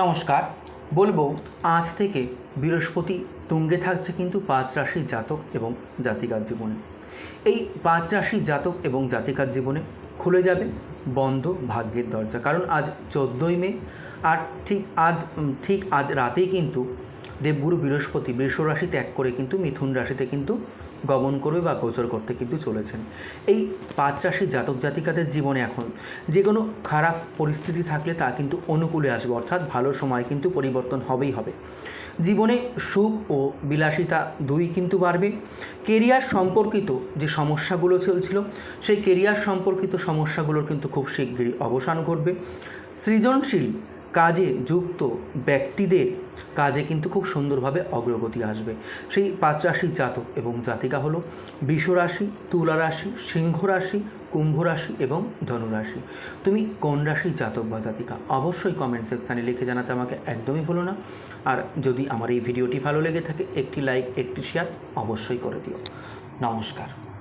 নমস্কার। বলব, আজ থেকে বৃহস্পতি তুঙ্গে থাকছে কিন্তু পাঁচ রাশির জাতক এবং জাতিকার জীবনে। এই পাঁচ রাশির জাতক এবং জাতিকার জীবনে খুলে যাবে বন্ধ ভাগ্যের দরজা। কারণ আজ চোদ্দোই মে, আর ঠিক আজ ঠিক আজ রাতেই কিন্তু দেবগুরু বৃহস্পতি বৃষ রাশি ত্যাগ করে কিন্তু মিথুন রাশিতে কিন্তু গমন করবে বা গোচর করতে কিন্তু চলেছেন। এই পাঁচ রাশির জাতক জাতিকাদের জীবনে এখন যে কোনো খারাপ পরিস্থিতি থাকলে তা কিন্তু অনুকূলে আসবে, অর্থাৎ ভালো সময় কিন্তু পরিবর্তন হবেই হবে। জীবনে সুখ ও বিলাসিতা দুই কিন্তু বাড়বে। কেরিয়ার সম্পর্কিত যে সমস্যাগুলো চলছিল, সেই কেরিয়ার সম্পর্কিত সমস্যাগুলোর কিন্তু খুব শিগগিরই অবসান ঘটবে। সৃজনশীল কাজে যুক্ত ব্যক্তিদের কাজে কিন্তু খুব সুন্দরভাবে অগ্রগতি আসবে। সেই পাঁচ রাশির জাতক এবং জাতিকা হলো রাশি, তুলা রাশি, সিংহ রাশি, কুম্ভ রাশি এবং ধনুরাশি তুমি কোন রাশির জাতক বা জাতিকা? অবশ্যই কমেন্ট সেকশানে লিখে জানাতে আমাকে একদমই ভুলো না। আর যদি আমার এই ভিডিওটি ভালো লেগে থাকে, একটি লাইক একটি শেয়ার অবশ্যই করে দিও। নমস্কার।